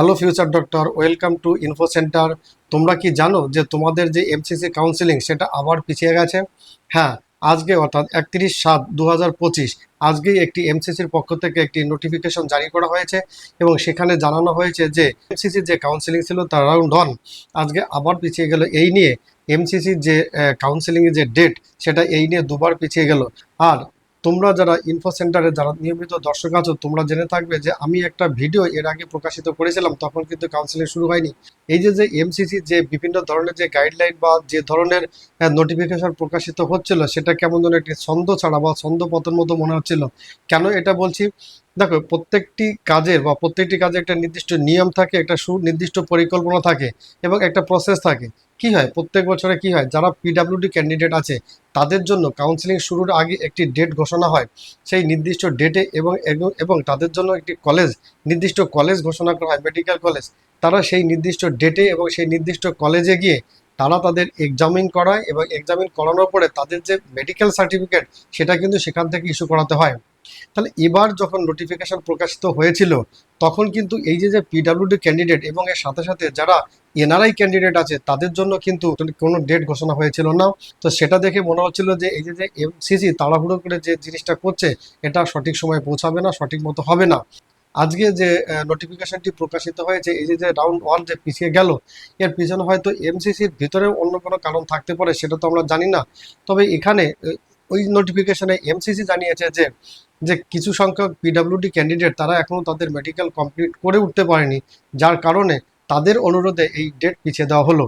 Hello future doctor, welcome to info centre. তোমরা কি জানো যে তোমাদের যে এমসিসি কাউন্সিলিং সেটা আবার পিছিয়ে গেছে? হ্যাঁ আজকে অর্থাৎ একত্রিশ সাত দু হাজার পঁচিশ, আজকেই একটি এমসিসির পক্ষ থেকে একটি নোটিফিকেশন জারি করা হয়েছে এবং সেখানে জানানো হয়েছে যে এমসিসির যে কাউন্সিলিং ছিল তার রাউন্ড ওয়ান আজকে আবার পিছিয়ে গেল এই নিয়ে। এমসিসির যে কাউন্সিলিংয়ের যে ডেট সেটা এই নিয়ে দুবার পিছিয়ে গেল। আর তোমরা যারা ইনফো সেন্টারে যারা নিয়মিত দর্শক আছো, তোমরা জেনে থাকবে যে আমি একটা ভিডিও এর আগে প্রকাশিত করেছিলাম, তখন কিন্তু কাউন্সিলিং শুরু হয়নি। এই যে যে এমসিসি যে বিভিন্ন ধরনের যে গাইডলাইন বা যে ধরনের নোটিফিকেশন প্রকাশিত হচ্ছিল, সেটা কেমন যেন একটি ছন্দ ছাড়া বা ছন্দ পতন মতো মনে হচ্ছিল। কেন এটা বলছি? দেখো, প্রত্যেকটি কাজের বা প্রত্যেকটি কাজে একটা নির্দিষ্ট নিয়ম থাকে, একটা সুনির্দিষ্ট পরিকল্পনা থাকে এবং একটা প্রসেস থাকে। কি হয়? প্রত্যেক বছরে কি হয়? যারা পিডাব্লিউডি ক্যান্ডিডেট আছে, তাদের জন্য কাউন্সিলিং শুরুর আগে একটি ডেট ঘোষণা হয়। সেই নির্দিষ্ট ডেটে এবং এবং- তাদের জন্য একটি কলেজ নির্দিষ্ট কলেজ ঘোষণা করা হয় মেডিকেল কলেজ তারা সেই নির্দিষ্ট ডেটে এবং সেই নির্দিষ্ট কলেজে গিয়ে তারা তাদের এক্সামিন করায় এবং এক্সামিন করানোর পরে তাদের যে মেডিকেল সার্টিফিকেট সেটা কিন্তু সেখান থেকে ইস্যু করাতে হয়। তাহলে এবার যখন নোটিফিকেশন প্রকাশিত হয়েছিল, তখন কিন্তু এই যে যে পিডাব্লিউডি ক্যান্ডিডেট এবং এর সাথে সাথে যারা এনআরআই ক্যান্ডিডেট আছে, তাদের জন্য কিন্তু কোনো ডেট ঘোষণা হয়েছিল না। তো সেটা দেখে মনে হচ্ছিল যে, এই যে যে এমসিসি তাড়াহুড়ো করে যে জিনিসটা করছে, এটা সঠিক সময়ে পৌঁছাবে না, সঠিক মতো হবে না। আজকে যে নোটিফিকেশনটি প্রকাশিত হয়েছে, এই যে যে রাউন্ড ওয়ান যে পিছিয়ে গেল, এর পিছনে হয়তো এমসিসির ভিতরে অন্য কোনো কারণ থাকতে পারে, সেটা তো আমরা জানি না। তবে এখানে ওই নোটিফিকেশনে এমসিসি জানিয়েছে যে যে কিছু সংখ্যক পিডাব্লিউডি ক্যান্ডিডেট তারা এখনও তাদের মেডিকেল কমপ্লিট করে উঠতে পারেনি, যার কারণে তাদের অনুরোধে এই ডেট পিছিয়ে দেওয়া হলো।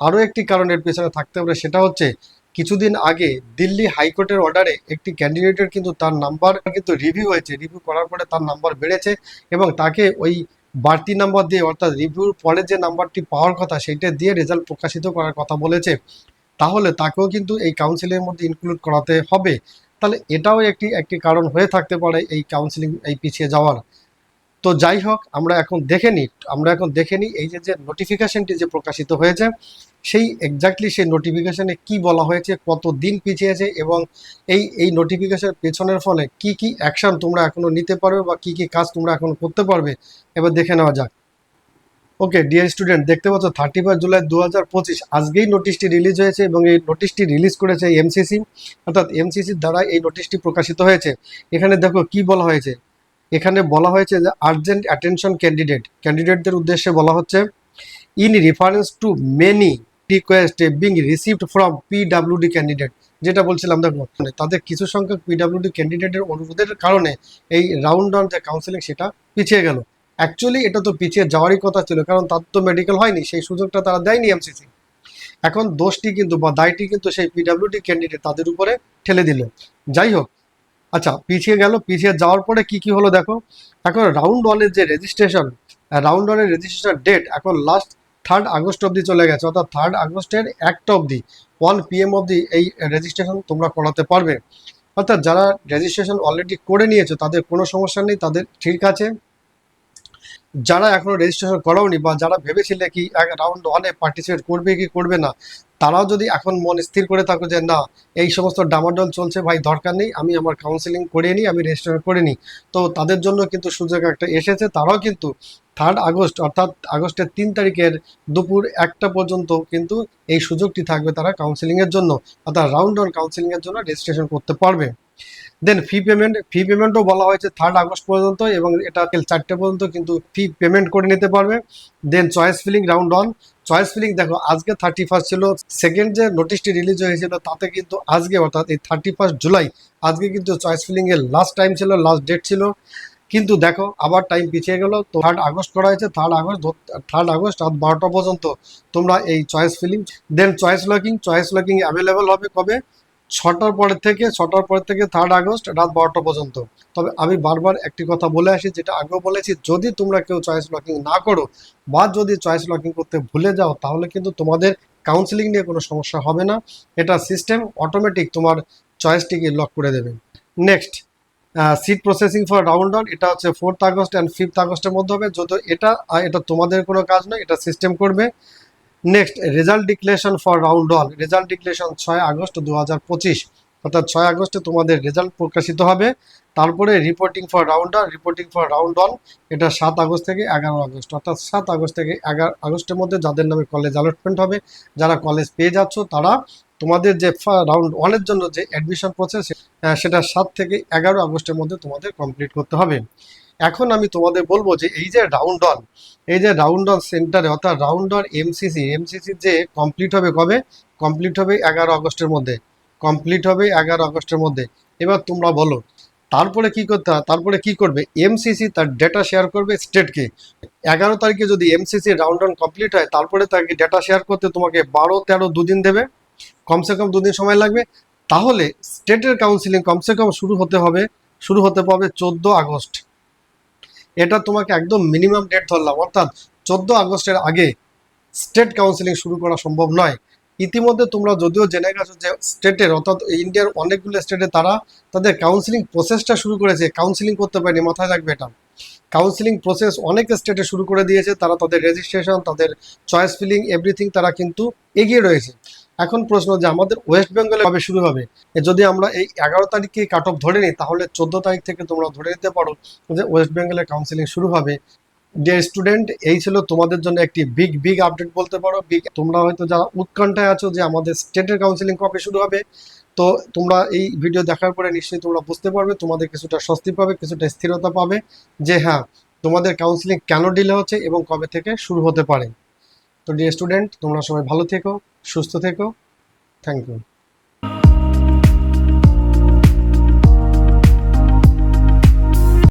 আরও একটি কারণ এর পেছনে থাকতে পারে সেটা হচ্ছে কিছুদিন আগে দিল্লি হাইকোর্টের অর্ডারে একটি ক্যান্ডিডেটের কিন্তু তার নাম্বার কিন্তু রিভিউ হয়েছে। রিভিউ করার পরে তার নাম্বার বেড়েছে এবং তাকে ওই বাড়তি নাম্বার দিয়ে, অর্থাৎ রিভিউর পরে যে নাম্বারটি পাওয়ার কথা, সেইটা দিয়ে রেজাল্ট প্রকাশিত করার কথা বলেছে। তাহলে তাকেও কিন্তু এই কাউন্সিলের মধ্যে ইনক্লুড করাতে হবে। তাহলে এটাও একটি একটি কারণ হয়ে থাকতে পারে এই কাউন্সিলিং এই পিছিয়ে যাওয়ার। তো যাই হোক, আমরা এখন দেখে নিই আমরা এখন দেখে নিই এই যে যে নোটিফিকেশনটি যে প্রকাশিত হয়েছে, সেই এক্স্যাক্টলি সেই নোটিফিকেশনে কি বলা হয়েছে কত দিন পিছিয়েছে এবং এই এই নোটিফিকেশন পেছনের ফলে কি কি অ্যাকশন তোমরা এখনও নিতে পারবে বা কি কি কাজ তোমরা এখনও করতে পারবে, এবার দেখে নেওয়া যাক। ওকে ডিয়ার স্টুডেন্ট দেখতে পাচ্ছ থার্টি ফার্স্ট জুলাই দু হাজার পঁচিশ, আজকেই নোটিশটি রিলিজ হয়েছে এবং এই নোটিশটি রিলিজ করেছে এমসিসি অর্থাৎ এমসিসির দ্বারা এই নোটিশটি প্রকাশিত হয়েছে। এখানে দেখো কি বলা হয়েছে। এখানে বলা হয়েছে যে আর্জেন্ট অ্যাটেনশন ক্যান্ডিডেট ক্যান্ডিডেটদের উদ্দেশ্যে বলা হচ্ছে in reference to many request being received from PWD candidate যেটা বলছিলাম দেখো মানে তাদের কিছু সংখ্যক পিডাব্লিউডি ক্যান্ডিডেটের অনুরোধের কারণে এই রাউন্ড অন যে কাউন্সিলিং সেটা পিছিয়ে গেল। অ্যাকচুয়ালি এটা তো পিছিয়ে যাওয়ারই কথা ছিল, কারণ তার তো মেডিকেল হয়নি, সেই সুযোগটা তারা দেয়নি এমসিসি এখন দোষটি কিন্তু বা দায়টি কিন্তু সেই পিডাব্লিউডি ক্যান্ডিডেট তাদের উপরে ঠেলে দিল। যাই হোক আচ্ছা পিছিয়ে গেল, পিছিয়ে যাওয়ার পরে কি কি হলো দেখো? এখন রাউন্ড ওয়ানের যে রেজিস্ট্রেশন রাউন্ড ওয়ানের রেজিস্ট্রেশন ডেট এখন লাস্ট থার্ড আগস্ট অবধি চলে গেছে, অর্থাৎ থার্ড আগস্টের একটা অবধি ওয়ান পিএম অবধি এই রেজিস্ট্রেশন তোমরা করাতে পারবে। অর্থাৎ যারা রেজিস্ট্রেশন অলরেডি করে নিয়েছো, তাদের কোনো সমস্যা নেই, তাদের ঠিক আছে। যারা এখনও রেজিস্ট্রেশন করাওনি বা যারা ভেবেছিলে কি এক রাউন্ড ওয়ানে পার্টিসিপেট করবে কি করবে না, তারাও যদি এখন মন স্থির করে থাকো যে না, এই সমস্ত ডামাডোল চলছে, ভাই দরকার নেই, আমি আমার কাউন্সিলিং করে নিই, আমি রেজিস্ট্রেশন করে নিই। তো তাদের জন্য কিন্তু সুযোগ একটা এসেছে, তারাও কিন্তু থার্ড আগস্ট, অর্থাৎ আগস্টের তিন তারিখের দুপুর একটা পর্যন্ত কিন্তু এই সুযোগটি থাকবে তারা কাউন্সিলিংয়ের জন্য, অর্থাৎ রাউন্ড অন কাউন্সিলিংয়ের জন্য রেজিস্ট্রেশন করতে পারবে। দেন ফি পেমেন্ট ফি পেমেন্টও বলা হয়েছে থার্ড আগস্ট পর্যন্ত এবং এটা চারটে পর্যন্ত কিন্তু ফি পেমেন্ট করে নিতে পারবে। Then choice filling round one choice filling দেখো, আজকে থার্টি ফার্স্ট ছিল সেকেন্ড যে নোটিশটি রিলিজ হয়েছিল তাতে কিন্তু আজকে অর্থাৎ এই থার্টি ফার্স্ট জুলাই আজকে কিন্তু চয়েস ফিলিং এর লাস্ট টাইম ছিল লাস্ট ডেট ছিল। কিন্তু দেখো, আবার টাইম পিছিয়ে গেল, তো থার্ড আগস্ট করা হয়েছে থার্ড আগস্ট থার্ড আগস্ট রাত বারোটা পর্যন্ত তোমরা এই choice filling then choice locking choice locking available হবে কবে? ছটার পরের থেকে, ছটার পর থেকে থার্ড আগস্ট, রাত বারোটা পর্যন্ত। তবে আমি বারবার একটি কথা বলে আসি, যেটা আগেও বলেছি, যদি তোমরা কেউ চয়েস লকিং না করো, বা যদি চয়েস লকিং করতে ভুলে যাও, তাহলে কিন্তু তোমাদের কাউন্সিলিং নিয়ে কোনো সমস্যা হবে না। এটা সিস্টেম অটোমেটিক তোমার চয়েসটিকে লক করে দেবে। Next seat processing for round এটা হচ্ছে ফোর্থ আগস্ট অ্যান্ড ফিফথ আগস্টের মধ্যে হবে। যদি এটা এটা তোমাদের কোনো কাজ নয়, এটা সিস্টেম করবে। Next result declaration for round one result declaration ছয় আগস্ট দু হাজার পঁচিশ। অর্থাৎ ছয় আগস্টে তোমাদের রেজাল্ট প্রকাশিত হবে। তারপরে রিপোর্টিং ফর রাউন্ড রাউন্ডার রিপোর্টিং ফর রাউন্ড ওয়ান এটা সাত আগস্ট থেকে এগারো আগস্ট। অর্থাৎ সাত আগস্ট থেকে এগারো আগস্টের মধ্যে যাদের নামে কলেজ অ্যালটমেন্ট হবে, যারা কলেজ পেয়ে যাচ্ছ, তারা তোমাদের যে রাউন্ড ওয়ানের জন্য যে অ্যাডমিশন প্রসেস সেটা সাত থেকে এগারো আগস্টের মধ্যে তোমাদের কমপ্লিট করতে হবে। এখন আমি তোমাদের বলব যে এই যে রাউন্ড ওয়ান এই যে রাউন্ড ওয়ান সেন্টারে অর্থাৎ রাউন্ড ওয়ান এমসিসি এমসিসি যে কমপ্লিট হবে কবে? কমপ্লিট হবে এগারো আগস্টের মধ্যে। কমপ্লিট হবে এগারো আগস্টের মধ্যে। এবার তোমরা বলো, তারপরে কি করতে তারপরে কি করবে? এমসিসি তার ডেটা শেয়ার করবে স্টেটকে এগারো তারিখে যদি এমসিসি রাউন্ড ওয়ান কমপ্লিট হয়, তারপরে তাকে ডেটা শেয়ার করতে তোমাকে বারো, তেরো দুদিন দেবে। কমসে কম দুদিন সময় লাগবে। তাহলে স্টেটের কাউন্সিলিং কমসে কম শুরু হতে হবে। শুরু হতে পারবে চোদ্দ আগস্ট। এটা তোমাকে একদম মিনিমাম ডেট ধরলাম। অর্থাৎ চোদ্দ আগস্টের আগে স্টেট কাউন্সিলিং শুরু করা সম্ভব নয়। ইতিমধ্যে তোমরা যদিও জেনে গেছো যে স্টেটের অর্থাৎ ইন্ডিয়ার অনেকগুলো স্টেটে তারা তাদের কাউন্সিলিং প্রসেসটা শুরু করেছে। কাউন্সিলিং করতে পারেনি, মাথায় রাখবে এটা। কাউন্সিলিং প্রসেস অনেক স্টেটে শুরু করে দিয়েছে। তারা তাদের রেজিস্ট্রেশন তাদের চয়েস ফিলিং এভরিথিং তারা কিন্তু এগিয়ে রয়েছে। এখন প্রশ্ন যে আমাদের ওয়েস্ট বেঙ্গলে কবে শুরু হবে? যদি আমরা এই এগারো তারিখে কাট অফ ধরে নিই, তাহলে চোদ্দ তারিখ থেকে তোমরা ধরে নিতে পারো যে ওয়েস্ট বেঙ্গলে কাউন্সিলিং শুরু হবে। ডিয়ার স্টুডেন্ট এই ছিল তোমাদের জন্য একটি বিগ বিগ আপডেট বলতে পারো। বিগ তোমরা হয়তো যারা উৎকণ্ঠায় আছো যে আমাদের স্টেটের কাউন্সিলিং কবে শুরু হবে, তো তোমরা এই ভিডিও দেখার পরে নিশ্চয়ই তোমরা বুঝতে পারবে, তোমাদের কিছুটা স্বস্তি পাবে, কিছুটা স্থিরতা পাবে যে হ্যাঁ তোমাদের কাউন্সিলিং কেন ডিলে হচ্ছে এবং কবে থেকে শুরু হতে পারে। তো ডিয়ার স্টুডেন্ট তোমরা সবাই ভালো থেকো সুস্থ থেকো। Thank you